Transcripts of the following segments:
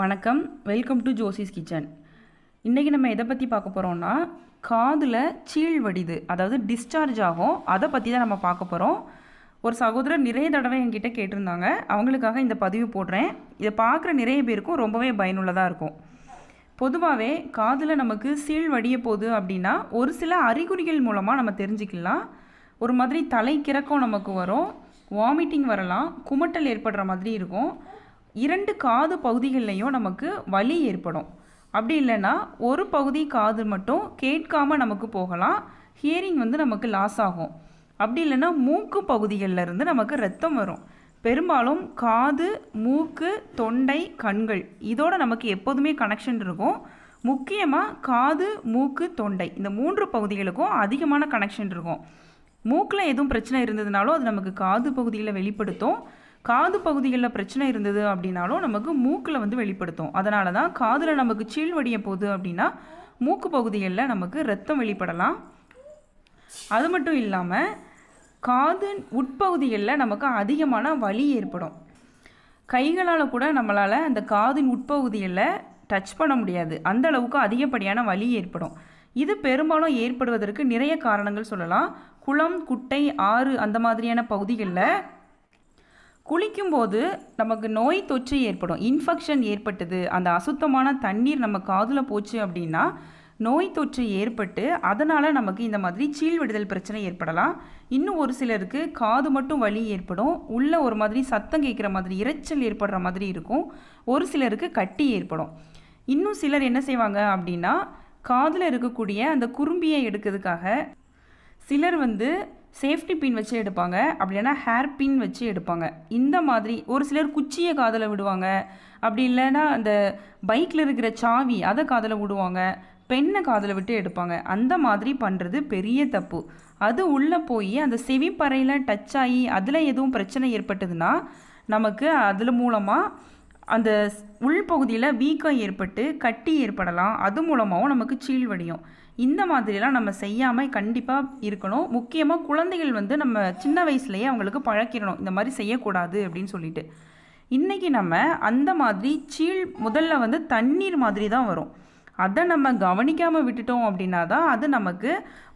வணக்கம். Welcome to Josie's kitchen இன்றைக்கி நம்ம எதை பற்றி பார்க்க போகிறோம்னா காதில் சீழ் வடிது அதாவது டிஸ்சார்ஜ் ஆகும். அதை பற்றி தான் நம்ம பார்க்க போகிறோம் ஒரு சகோதரர் நிறைய தடவை என்கிட்ட கேட்டிருந்தாங்க. அவங்களுக்காக இந்த பதிவு போடுறேன். இதை பார்க்குற நிறைய பேருக்கும் ரொம்பவே பயனுள்ளதாக இருக்கும். பொதுவாகவே காதில் நமக்கு சீழ் வடிய போகுது அப்படின்னா ஒரு சில அறிகுறிகள் மூலமாக நம்ம தெரிஞ்சுக்கலாம். ஒரு மாதிரி தலை கிறக்கம் நமக்கு வரும். வாமிட்டிங் வரலாம். குமட்டல் ஏற்படுற மாதிரி இருக்கும். இரண்டு காது பகுதிகள்லையும் நமக்கு வலி ஏற்படும். அப்படி இல்லைன்னா ஒரு பகுதி காது மட்டும் கேட்காம நமக்கு போகலாம். ஹியரிங் வந்து நமக்கு லாஸ் ஆகும். அப்படி இல்லைன்னா மூக்கு பகுதிகளில் இருந்து நமக்கு ரத்தம் வரும். பெரும்பாலும் காது மூக்கு தொண்டை கண்கள் இதோட நமக்கு எப்போதுமே கனெக்ஷன் இருக்கும். முக்கியமாக காது மூக்கு தொண்டை இந்த மூன்று பகுதிகளுக்கும் அதிகமான கனெக்ஷன் இருக்கும். மூக்கில் எதுவும் பிரச்சனை இருந்ததுனாலும் அது நமக்கு காது பகுதியில் வெளிப்படுத்தும். காது பகுதிகளில் பிரச்சனை இருந்தது அப்படின்னாலும் நமக்கு மூக்கில் வந்து வெளிப்படுத்தும். அதனால தான் காதில் நமக்கு சீழ் வடிய போகுது அப்படின்னா மூக்கு பகுதிகளில் நமக்கு ரத்தம் வெளிப்படலாம். அது மட்டும் இல்லாமல் காது உட்பகுதிகளில் நமக்கு அதிகமான வலி ஏற்படும். கைகளால் கூட நம்மளால் அந்த காதின் உட்பகுதிகளில் டச் பண்ண முடியாது. அந்த அளவுக்கு அதிகப்படியான வலி ஏற்படும். இது பெரும்பாலும் ஏற்படுவதற்கு நிறைய காரணங்கள் சொல்லலாம். குளம் குட்டை ஆறு அந்த மாதிரியான பகுதிகளில் குளிக்கும்போது நமக்கு நோய் தொற்று ஏற்படும். இன்ஃபெக்ஷன் ஏற்பட்டது. அந்த அசுத்தமான தண்ணீர் நம்ம காதில் போச்சு அப்படின்னா நோய் தொற்று ஏற்பட்டு அதனால் நமக்கு இந்த மாதிரி சீழ்விடுதல் பிரச்சனை ஏற்படலாம். இன்னும் ஒரு சிலருக்கு காது மட்டும் வலி ஏற்படும். உள்ள ஒரு மாதிரி சத்தம் கேட்குற மாதிரி இரைச்சல் ஏற்படுற மாதிரி இருக்கும். ஒரு சிலருக்கு கட்டி ஏற்படும். இன்னும் சிலர் என்ன செய்வாங்க அப்படின்னா காதில் இருக்கக்கூடிய அந்த குறும்பியை எடுக்கிறதுக்காக சிலர் வந்து சேஃப்டி பின் வச்சு எடுப்பாங்க. அப்படின்னா ஹேர் பின் வச்சு எடுப்பாங்க. இந்த மாதிரி ஒரு சிலர் குச்சியை காதில் விடுவாங்க. அப்படி இல்லைன்னா அந்த பைக்கில் இருக்கிற சாவி அதை காதில் விடுவாங்க. பெண்ணை காதில் விட்டு எடுப்பாங்க. அந்த மாதிரி பண்ணுறது பெரிய தப்பு. அது உள்ளே போய் அந்த செவிப்பறையில் டச் ஆகி அதில் எதுவும் பிரச்சனை ஏற்பட்டதுன்னா நமக்கு அதில் மூலமாக அந்த உள்பகுதியில் வீக்கம் ஏற்பட்டு கட்டி ஏற்படலாம். அது மூலமாகவும் நமக்கு சீழ் வடியும் இந்த மாதிரிலாம் நம்ம செய்யாமல் கண்டிப்பாக இருக்கணும். முக்கியமாக குழந்தைகள் வந்து நம்ம சின்ன வயசுலேயே அவங்களுக்கு பழக்கிடணும். இந்த மாதிரி செய்யக்கூடாது அப்படின்னு சொல்லிட்டு. இன்றைக்கி நம்ம அந்த மாதிரி சீழ் முதல்ல வந்து தண்ணீர் மாதிரி தான் வரும். அதை நம்ம கவனிக்காமல் விட்டுட்டோம் அப்படின்னா தான் அது நமக்கு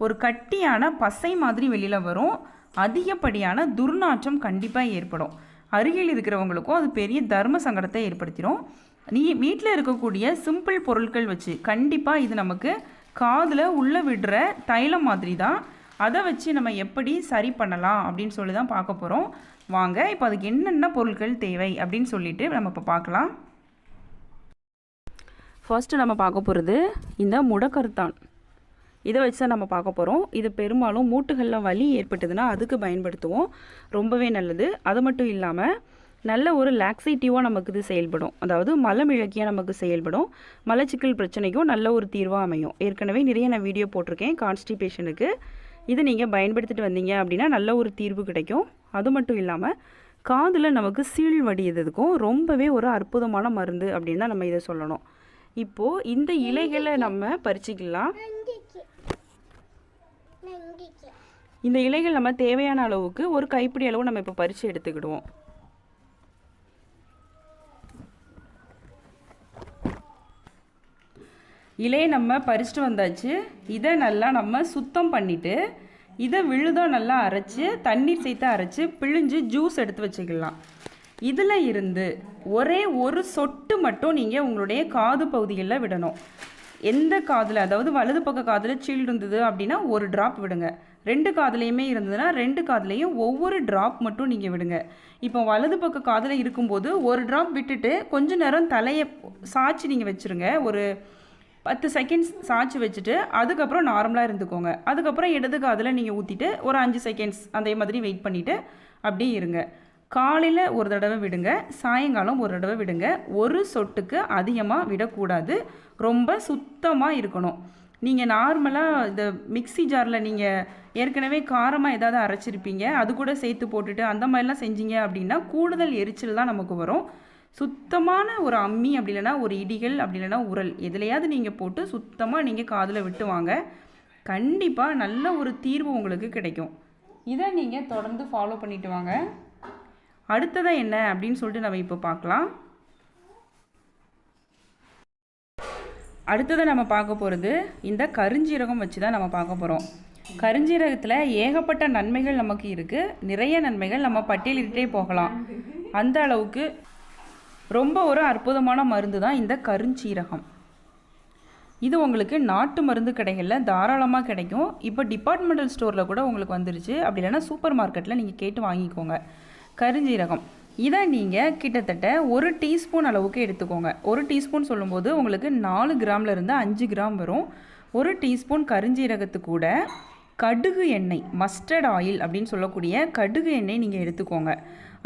ஒரு கட்டியான பசை மாதிரி வெளியில் வரும். அதிகப்படியான துர்நாற்றம் கண்டிப்பாக ஏற்படும். அருகில் இருக்கிறவங்களுக்கும் அது பெரிய தர்ம சங்கடத்தை ஏற்படுத்திடும் நீ வீட்டில் இருக்கக்கூடிய சிம்பிள் பொருட்கள் வச்சு கண்டிப்பாக இது நமக்கு காதில் உள்ளே விடுற தைலம் மாதிரி தான் அதை வச்சு நம்ம எப்படி சரி பண்ணலாம் அப்படின்னு சொல்லி தான் பார்க்க போகிறோம் வாங்க இப்போ அதுக்கு என்னென்ன பொருட்கள் தேவை அப்படின்னு சொல்லிட்டு நம்ம இப்போ பார்க்கலாம். ஃபர்ஸ்ட்டு நம்ம பார்க்க போகிறது இந்த முடக்கருத்தான். இதை வச்சு தான் நம்ம பார்க்க போகிறோம் இது பெரும்பாலும் மூட்டுகளில் வலி ஏற்பட்டதுன்னா அதுக்கு பயன்படுத்துவோம். ரொம்பவே நல்லது. அது மட்டும் இல்லாமல் நல்ல ஒரு லாக்ஸேட்டிவாக நமக்கு இது செயல்படும். அதாவது மலமிழக்கியாக நமக்கு செயல்படும். மலச்சிக்கல் பிரச்சனைக்கும் நல்ல ஒரு தீர்வாக அமையும். ஏற்கனவே நிறைய நான் வீடியோ போட்டிருக்கேன் கான்ஸ்டிபேஷனுக்கு இது நீங்கள் பயன்படுத்திட்டு வந்தீங்க அப்படின்னா நல்ல ஒரு தீர்வு கிடைக்கும். அது மட்டும் இல்லாமல் காதில் நமக்கு சீழ் வடியதுக்கும் ரொம்பவே ஒரு அற்புதமான மருந்து அப்படின்னு தான் நம்ம இதை சொல்லணும். இப்போது இந்த இலைகளை நம்ம பறிச்சிக்கலாம். இந்த இலைகள் நம்ம தேவையான அளவுக்கு ஒரு கைப்பிடி அளவு நம்ம இப்போ பறித்து எடுத்துக்கிடுவோம். இலையை நம்ம பறிச்சுட்டு வந்தாச்சு. இதை நல்லா நம்ம சுத்தம் பண்ணிவிட்டு இதை விழுதாக நல்லா அரைச்சி தண்ணீர் சேர்த்து அரைச்சி பிழிஞ்சு ஜூஸ் எடுத்து வச்சுக்கலாம். இதில் இருந்து ஒரே ஒரு சொட்டு மட்டும் நீங்கள் உங்களுடைய காது பகுதிகளில் விடணும். எந்த காதில் அதாவது வலது பக்க காதில் சீல் இருந்தது அப்படின்னா ஒரு ட்ராப் விடுங்க. ரெண்டு காதுலையுமே இருந்ததுன்னா ரெண்டு காதுலையும் ஒவ்வொரு ட்ராப் மட்டும் நீங்கள் விடுங்க. இப்போ வலது பக்க காதில் இருக்கும்போது ஒரு ட்ராப் விட்டுட்டு கொஞ்ச நேரம் தலையை சாய்ச்சி நீங்கள் வச்சுருங்க. ஒரு பத்து செகண்ட்ஸ் சாய்ச்சி வச்சுட்டு அதுக்கப்புறம் நார்மலாக இருந்துக்கோங்க. அதுக்கப்புறம் இடது காதில் நீங்கள் ஊற்றிட்டு ஒரு அஞ்சு செகண்ட்ஸ் அதே மாதிரி வெயிட் பண்ணிவிட்டு அப்படியே இருங்க. காலையில் ஒரு தடவை விடுங்க சாயங்காலம் ஒரு தடவை விடுங்க. ஒரு சொட்டுக்கு அதிகமாக விடக்கூடாது. ரொம்ப சுத்தமாக இருக்கணும். நீங்கள் நார்மலாக இந்த மிக்சி ஜாரில் நீங்கள் ஏற்கனவே காரமாக ஏதாவது அரைச்சிருப்பீங்க. அது கூட சேர்த்து போட்டுட்டு அந்த மாதிரிலாம் செஞ்சீங்க அப்படின்னா கூடுதல் எரிச்சல் தான் நமக்கு வரும். சுத்தமான ஒரு அம்மி அப்படி இல்லைன்னா ஒரு இடிகள் அப்படி இல்லைன்னா உரல் எதுலையாவது நீங்கள் போட்டு சுத்தமாக நீங்கள் காதில் விட்டு வாங்க. கண்டிப்பாக நல்ல ஒரு தீர்வு உங்களுக்கு கிடைக்கும். இதை நீங்கள் தொடர்ந்து ஃபாலோ பண்ணிட்டு வாங்க. அடுத்ததாக என்ன அப்படின்னு சொல்லிட்டு நம்ம இப்போ பார்க்கலாம். அடுத்தது நம்ம பார்க்க போகிறது இந்த கருஞ்சீரகம் வச்சு தான் நம்ம பார்க்க போகிறோம் கருஞ்சீரகத்தில் ஏகப்பட்ட நன்மைகள் நமக்கு இருக்குது நிறைய நன்மைகள் நம்ம பட்டியலிட்டே போகலாம். அந்த அளவுக்கு ரொம்ப ஒரு அற்புதமான மருந்து தான் இந்த கருஞ்சீரகம். இது உங்களுக்கு நாட்டு மருந்து கடைகளில் தாராளமாக கிடைக்கும். இப்போ டிபார்ட்மெண்டல் ஸ்டோரில் கூட உங்களுக்கு வந்துருச்சு. அப்படி இல்லைன்னா சூப்பர் மார்க்கெட்டில் நீங்கள் கேட்டு வாங்கிக்கோங்க. கருஞ்சீரகம். இதை நீங்கள் கிட்டத்தட்ட ஒரு டீஸ்பூன் அளவுக்கு எடுத்துக்கோங்க. ஒரு டீஸ்பூன் சொல்லும்போது உங்களுக்கு நாலு கிராம்லேருந்து அஞ்சு கிராம் வரும். ஒரு டீஸ்பூன் கருஞ்சீரகத்து கூட கடுகு எண்ணெய் மஸ்டர்ட் ஆயில் அப்படின்னு சொல்லக்கூடிய கடுகு எண்ணெய் நீங்கள் எடுத்துக்கோங்க.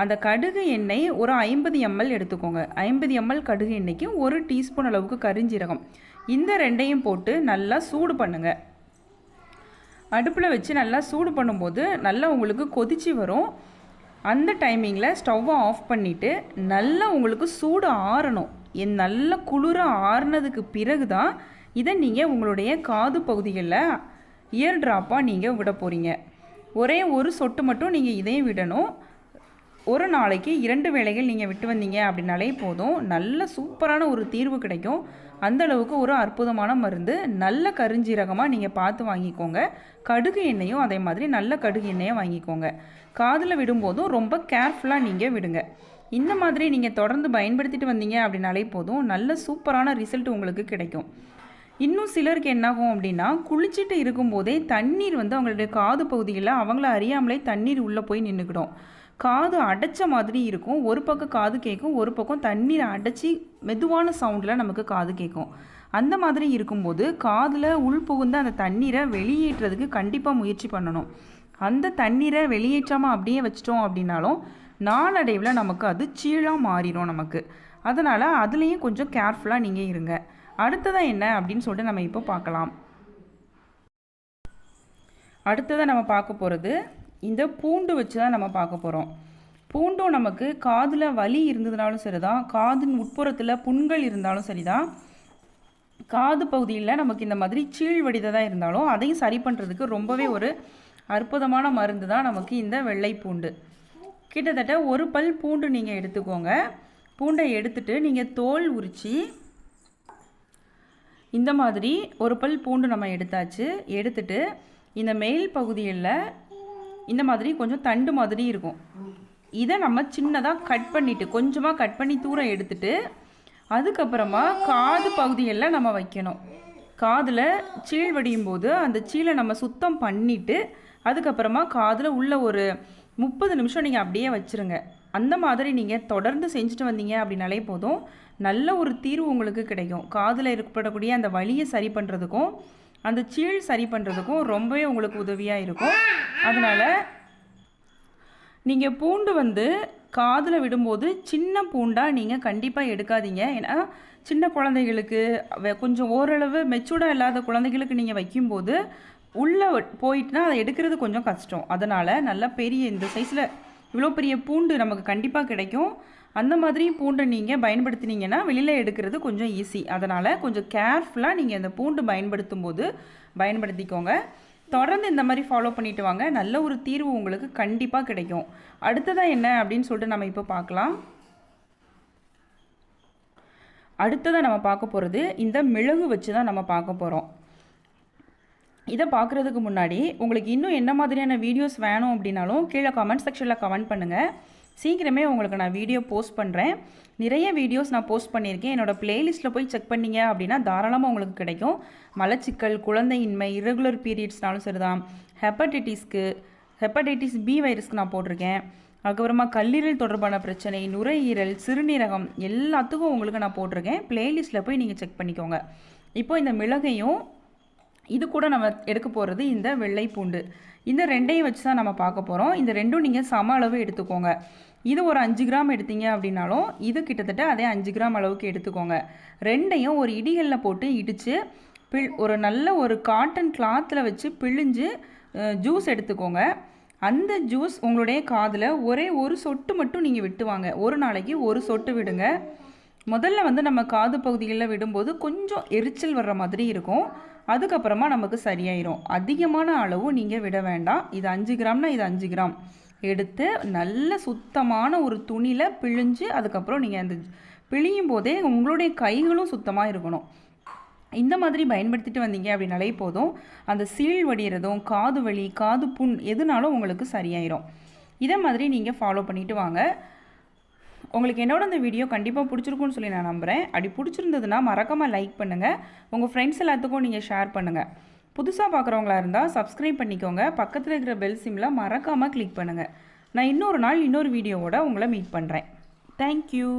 அந்த கடுகு எண்ணெய் ஒரு ஐம்பது எம்எல் எடுத்துக்கோங்க. ஐம்பது எம்எல் கடுகு எண்ணெய்க்கு ஒரு டீஸ்பூன் அளவுக்கு கருஞ்சீரகம். இந்த ரெண்டையும் போட்டு நல்லா சூடு பண்ணுங்கள் அடுப்பில் வச்சு நல்லா சூடு பண்ணும்போது நல்லா உங்களுக்கு கொதிச்சு வரும். அந்த டைமிங்கில் ஸ்டவ்வை ஆஃப் பண்ணிவிட்டு நல்லா உங்களுக்கு சூடு ஆறணும். என் நல்ல குளிர ஆறுனதுக்கு பிறகு தான் இதை நீங்கள் உங்களுடைய காது பகுதிகளில் இயர் ட்ராப்பாக நீங்கள் விட போகிறீங்க ஒரே ஒரு சொட்டு மட்டும் நீங்கள் இதையும் விடணும். ஒரு நாளைக்கு இரண்டு வேளைகள் நீங்கள் விட்டு வந்தீங்க அப்படின்னாலே போதும். நல்ல சூப்பரான ஒரு தீர்வு கிடைக்கும். அந்த அளவுக்கு ஒரு அற்புதமான மருந்து. நல்ல கருஞ்சீரகமாக நீங்கள் பார்த்து வாங்கிக்கோங்க. கடுகு எண்ணெயும் அதே மாதிரி நல்ல கடுகு எண்ணெயை வாங்கிக்கோங்க. காதில் விடும்போதும் ரொம்ப கேர்ஃபுல்லாக நீங்கள் விடுங்க. இந்த மாதிரி நீங்கள் தொடர்ந்து பயன்படுத்திட்டு வந்தீங்க அப்படின்னாலே போதும். நல்ல சூப்பரான ரிசல்ட் உங்களுக்கு கிடைக்கும். இன்னும் சிலருக்கு என்னாகும் அப்படின்னா குளிச்சுட்டு இருக்கும்போதே தண்ணீர் வந்து அவங்களுடைய காது பகுதியில் அவங்கள அறியாமலே தண்ணீர் உள்ளே போய் நின்றுக்கிடும் காது அடைச்ச மாதிரி இருக்கும். ஒரு பக்கம் காது கேட்கும் ஒரு பக்கம் தண்ணீரை அடைச்சி மெதுவான சவுண்டில் நமக்கு காது கேட்கும் அந்த மாதிரி இருக்கும்போது காதில் உள் புகுந்த அந்த தண்ணீரை வெளியேற்றுறதுக்கு கண்டிப்பாக முயற்சி பண்ணணும். அந்த தண்ணீரை வெளியேற்றாமல் அப்படியே வச்சிட்டோம் அப்படின்னாலும் நாளடைவில் நமக்கு அது சீழாக மாறிடும் நமக்கு. அதனால் அதுலேயும் கொஞ்சம் கேர்ஃபுல்லாக நீங்கள் இருங்க. அடுத்ததாக என்ன அப்படின்னு சொல்லிட்டு நம்ம இப்போ பார்க்கலாம். அடுத்ததாக நம்ம பார்க்க போகிறது இந்த பூண்டு வச்சு தான் நம்ம பார்க்க போகிறோம் பூண்டும் நமக்கு காதில் வலி இருந்ததுனாலும் சரிதான். காதின் உட்புறத்தில் புண்கள் இருந்தாலும் சரிதான். காது பகுதியில் நமக்கு இந்த மாதிரி சீழ் வடிததாக இருந்தாலும் அதையும் சரி பண்ணுறதுக்கு ரொம்பவே ஒரு அற்புதமான மருந்து தான் நமக்கு இந்த வெள்ளை பூண்டு. கிட்டத்தட்ட ஒரு பல் பூண்டு நீங்கள் எடுத்துக்கோங்க. பூண்டை எடுத்துட்டு நீங்கள் தோல் உரித்து இந்த மாதிரி ஒரு பல் பூண்டு நம்ம எடுத்தாச்சு. எடுத்துட்டு இந்த மேல் பகுதியில் இந்த மாதிரி கொஞ்சம் தண்டு மாதிரி இருக்கும். இதை நம்ம சின்னதாக கட் பண்ணிவிட்டு கொஞ்சமாக கட் பண்ணி தூரம் எடுத்துட்டு அதுக்கப்புறமா காது பகுதியெல்லாம் நம்ம வைக்கணும். காதில் சீழ் வடியும் போது அந்த சீலை நம்ம சுத்தம் பண்ணிவிட்டு அதுக்கப்புறமா காதில் உள்ள ஒரு முப்பது நிமிஷம் நீங்கள் அப்படியே வச்சுருங்க. அந்த மாதிரி நீங்கள் தொடர்ந்து செஞ்சுட்டு வந்தீங்க அப்படின்னாலே போதும். நல்ல ஒரு தீர்வு உங்களுக்கு கிடைக்கும். காதில் ஏற்படக்கூடிய அந்த வலியை சரி பண்ணுறதுக்கும் அந்த சீழ் சரி பண்ணுறதுக்கும் ரொம்பவே உங்களுக்கு உதவியாக இருக்கும். அதனால் நீங்கள் பூண்டு வந்து காதில் விடும்போது சின்ன பூண்டாக நீங்கள் கண்டிப்பாக எடுக்காதீங்க. ஏன்னா சின்ன குழந்தைகளுக்கு கொஞ்சம் ஓரளவு மெச்சூர்டாக இல்லாத குழந்தைகளுக்கு நீங்கள் வைக்கும்போது உள்ளே போயிட்டுனா அதை எடுக்கிறது கொஞ்சம் கஷ்டம். அதனால் நல்லா பெரிய இந்த சைஸில் இவ்வளோ பெரிய பூண்டு நமக்கு கண்டிப்பாக கிடைக்கும். அந்த மாதிரி பூண்டை நீங்கள் பயன்படுத்தினீங்கன்னா வெளியில் எடுக்கிறது கொஞ்சம் ஈஸி அதனால் கொஞ்சம் கேர்ஃபுல்லாக நீங்கள் இந்த பூண்டு பயன்படுத்தும் போது பயன்படுத்திக்கோங்க. தொடர்ந்து இந்த மாதிரி ஃபாலோ பண்ணிட்டு வாங்க. நல்ல ஒரு தீர்வு உங்களுக்கு கண்டிப்பாக கிடைக்கும். அடுத்ததாக என்ன அப்படின்னு சொல்லிட்டு நம்ம இப்போ பார்க்கலாம். அடுத்ததாக நம்ம பார்க்க போகிறது இந்த மிளகு வச்சு தான் நம்ம பார்க்க போகிறோம் இதை பார்க்குறதுக்கு முன்னாடி உங்களுக்கு இன்னும் என்ன மாதிரியான வீடியோஸ் வேணும் அப்படின்னாலும் கீழே கமெண்ட் செக்ஷனில் கமெண்ட் பண்ணுங்கள் சீக்கிரமே உங்களுக்கு நான் வீடியோ போஸ்ட் பண்ணுறேன் நிறைய வீடியோஸ் நான் போஸ்ட் பண்ணியிருக்கேன். என்னோடய ப்ளேலிஸ்ட்டில் போய் செக் பண்ணீங்க அப்படின்னா தாராளமாக உங்களுக்கு கிடைக்கும். மலச்சிக்கல் குழந்தையின்மை இரகுலர் பீரியட்ஸ்னாலும் சரிதான். ஹெப்படைட்டிஸ்க்கு ஹெப்படைட்டிஸ் பி வைரஸ்க்கு நான் போட்டிருக்கேன். அதுக்கப்புறமா கல்லீரல் தொடர்பான பிரச்சனை நுரையீரல் சிறுநீரகம் எல்லாத்துக்கும் உங்களுக்கு நான் போட்டிருக்கேன். ப்ளேலிஸ்ட்டில் போய் நீங்கள் செக் பண்ணிக்கோங்க. இப்போ இந்த மிளகையும் இது கூட நம்ம எடுக்க போகிறது இந்த வெள்ளை பூண்டு. இந்த ரெண்டையும் வச்சு தான் நம்ம பார்க்க போகிறோம் இந்த ரெண்டும் நீங்கள் சம அளவு எடுத்துக்கோங்க. இது ஒரு அஞ்சு கிராம் எடுத்தீங்க அப்படின்னாலும் இது கிட்டத்தட்ட அதே அஞ்சு கிராம் அளவுக்கு எடுத்துக்கோங்க. ரெண்டையும் ஒரு இடிகளில் போட்டு இடித்து பிள் ஒரு நல்ல ஒரு காட்டன் கிளாத்தில் வச்சு பிழிஞ்சு ஜூஸ் எடுத்துக்கோங்க. அந்த ஜூஸ் உங்களுடைய காதில் ஒரே ஒரு சொட்டு மட்டும் நீங்கள் விட்டுவாங்க ஒரு நாளைக்கு ஒரு சொட்டு விடுங்க. முதல்ல வந்து நம்ம காது பகுதிகளில் விடும்போது கொஞ்சம் எரிச்சல் வர்ற மாதிரி இருக்கும். அதுக்கப்புறமா நமக்கு சரியாயிரும். அதிகமான அளவு நீங்கள் விட வேண்டாம். இது அஞ்சு கிராம்னா இது அஞ்சு கிராம். எடுத்து நல்ல சுத்தமான ஒரு துணியில் பிழிஞ்சு அதுக்கப்புறம் நீங்கள் அந்த பிழியும் போதே உங்களுடைய கைகளும் சுத்தமாக இருக்கணும். இந்த மாதிரி பயன்படுத்திட்டு வந்தீங்க அப்படின்னாலே போதும். அந்த சீழ் வடிகிறதும் காது வலி காது புண் எதுனாலும் உங்களுக்கு சரியாயிரும். இதை மாதிரி நீங்கள் ஃபாலோ பண்ணிட்டு வாங்க. உங்களுக்கு என்னோட இந்த வீடியோ கண்டிப்பாக பிடிச்சிருக்கும்னு சொல்லி நான் நம்புகிறேன் அப்படி பிடிச்சிருந்ததுன்னா மறக்காமல் லைக் பண்ணுங்கள் உங்கள் ஃப்ரெண்ட்ஸ் எல்லாத்துக்கும் நீங்கள் ஷேர் பண்ணுங்கள் புதுசாக பார்க்குறவங்களா இருந்தால் சப்ஸ்கிரைப் பண்ணிக்கோங்க. பக்கத்தில் இருக்கிற பெல் சிம்மில் மறக்காமல் கிளிக் பண்ணுங்கள் நான் இன்னொரு நாள் இன்னொரு வீடியோவோட உங்களை மீட் பண்ணுறேன் தேங்க்யூ